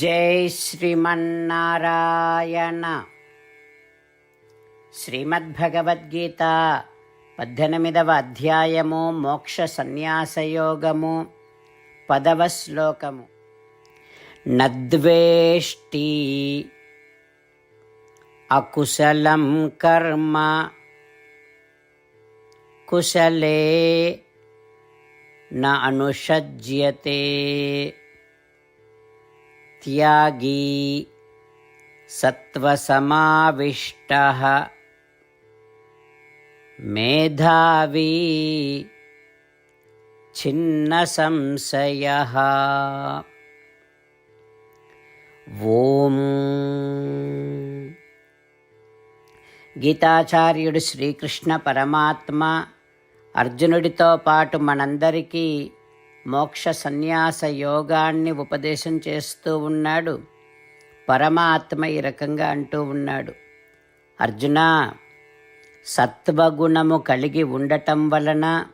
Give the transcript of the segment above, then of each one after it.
జై శ్రీమన్నారాయణ. శ్రీమద్భగవద్గీత పద్దెనిమిదవ అధ్యాయము మోక్ష సన్యాసయోగము పదవ శ్లోకము. నద్వేష్టి అకుశలం కర్మ కుశలే న అనుషజ్యతే. त्यागी सत्त्वसमाविष्टः मेधावी छिन्नसंशयः ఓం గీతాచార్యుడు శ్రీకృష్ణ పరమాత్మ అర్జునుడితో పాటు మనందరికీ మోక్ష సన్యాస యోగాన్ని ఉపదేశం చేస్తూ ఉన్నాడు. పరమాత్మ ఈ రకంగా అంటూ ఉన్నాడు. అర్జున సత్వగుణము కలిగి ఉండటం వలన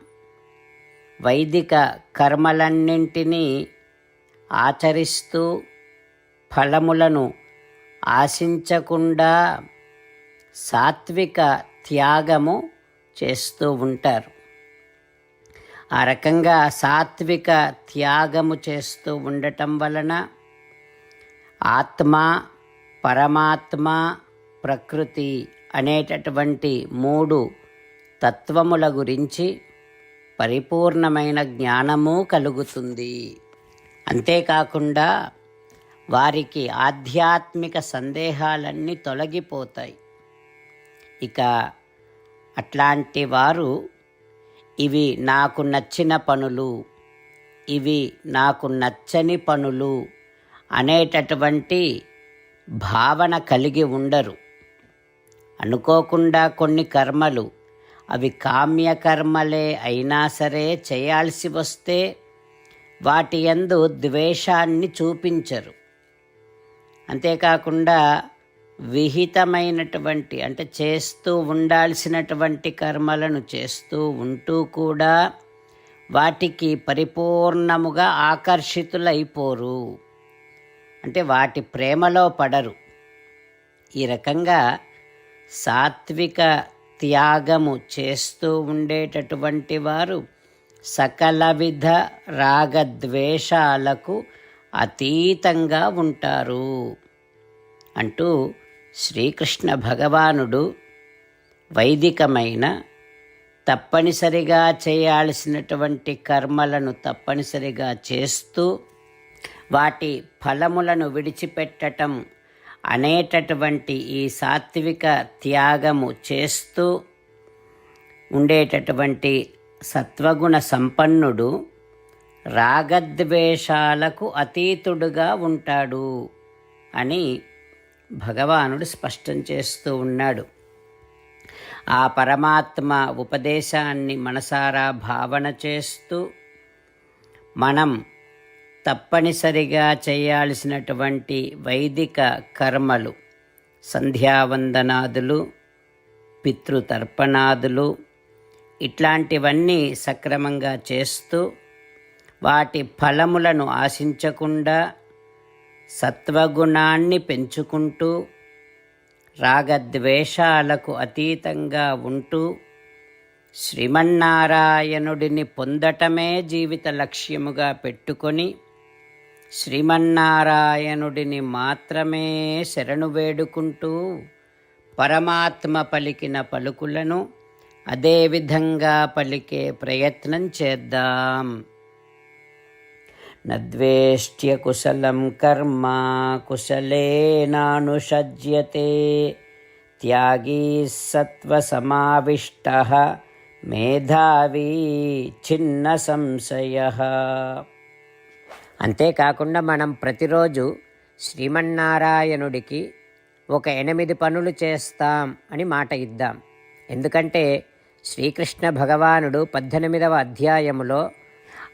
వైదిక కర్మలన్నింటినీ ఆచరిస్తూ ఫలములను ఆశించకుండా సాత్విక త్యాగము చేస్తూ ఉంటారు. ఆ రకంగా సాత్విక త్యాగము చేస్తూ ఉండటం వలన ఆత్మ పరమాత్మ ప్రకృతి అనేటటువంటి మూడు తత్వముల గురించి పరిపూర్ణమైన జ్ఞానము కలుగుతుంది. అంతేకాకుండా వారికి ఆధ్యాత్మిక సందేహాలన్నీ తొలగిపోతాయి. ఇక అట్లాంటి వారు ఇవి నాకు నచ్చిన పనులు. ఇవి నాకు నచ్చని పనులు అనేటటువంటి భావన కలిగి ఉండరు. అనుకోకుండా కొన్ని కర్మలు అవి కామ్యకర్మలే అయినా సరే చేయాల్సి వస్తే వాటి యందు ద్వేషాన్ని చూపించరు. అంతేకాకుండా విహితమైనటువంటి అంటే చేస్తూ ఉండాల్సినటువంటి కర్మలను చేస్తూ ఉంటూ కూడా వాటికి పరిపూర్ణముగా ఆకర్షితులైపోరు. అంటే వాటి ప్రేమలో పడరు. ఈ రకంగా సాత్విక త్యాగము చేస్తూ ఉండేటటువంటి వారు సకల విధ రాగద్వేషాలకు అతీతంగా ఉంటారు. అంటూ శ్రీకృష్ణ భగవానుడు వైదికమైన తప్పనిసరిగా చేయాల్సినటువంటి కర్మలను తప్పనిసరిగా చేస్తూ వాటి ఫలములను విడిచిపెట్టటం అనేటటువంటి ఈ సాత్విక త్యాగము చేస్తూ ఉండేటటువంటి సత్వగుణ సంపన్నుడు రాగద్వేషాలకు అతీతుడుగా ఉంటాడు అని భగవానుడు స్పష్టం చేస్తూ ఉన్నాడు. ఆ పరమాత్మ ఉపదేశాన్ని మనసారా భావన చేస్తూ మనం తప్పనిసరిగా చేయాల్సినటువంటి వైదిక కర్మలు సంధ్యావందనాదులు పితృతర్పణాదులు ఇట్లాంటివన్నీ సక్రమంగా చేస్తూ వాటి ఫలములను ఆశించకుండా సత్వగుణాన్ని పెంచుకుంటూ రాగద్వేషాలకు అతీతంగా ఉంటూ శ్రీమన్నారాయణుడిని పొందటమే జీవిత లక్ష్యముగా పెట్టుకొని శ్రీమన్నారాయణుడిని మాత్రమే శరణు వేడుకుంటూ పరమాత్మ పలికిన పలుకులను అదేవిధంగా పలికే ప్రయత్నం చేద్దాం. నద్వేష్ట్య కుశలం కర్మ కుశలేనానుషజ్యతే త్యాగీ సత్వసమావిష్ట మేధావి చిన్న సంశయ. అంతేకాకుండా మనం ప్రతిరోజు శ్రీమన్నారాయణుడికి ఒక ఎనిమిది పనులు చేస్తాం అని మాట ఇద్దాం. ఎందుకంటే శ్రీకృష్ణ భగవానుడు పద్దెనిమిదవ అధ్యాయములో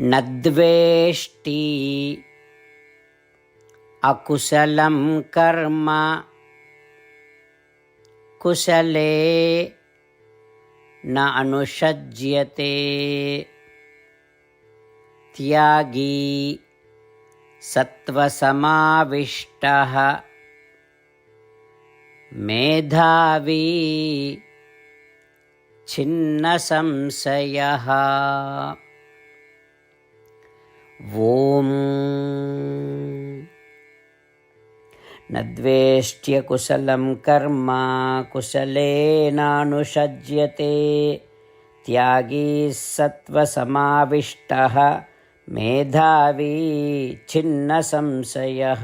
न द्वेष्टि अकुशलं कर्म। कुशले न अनुषज्यते। त्यागी सत्त्वसमाविष्टः। मेधावी छिन्नसंशयः। ॐ न द्वेष्ट्य कर्म कुशलेनानुषज्यते। त्यागी सत्त्वसमाविष्टः मेधावी छिन्नसंशयः।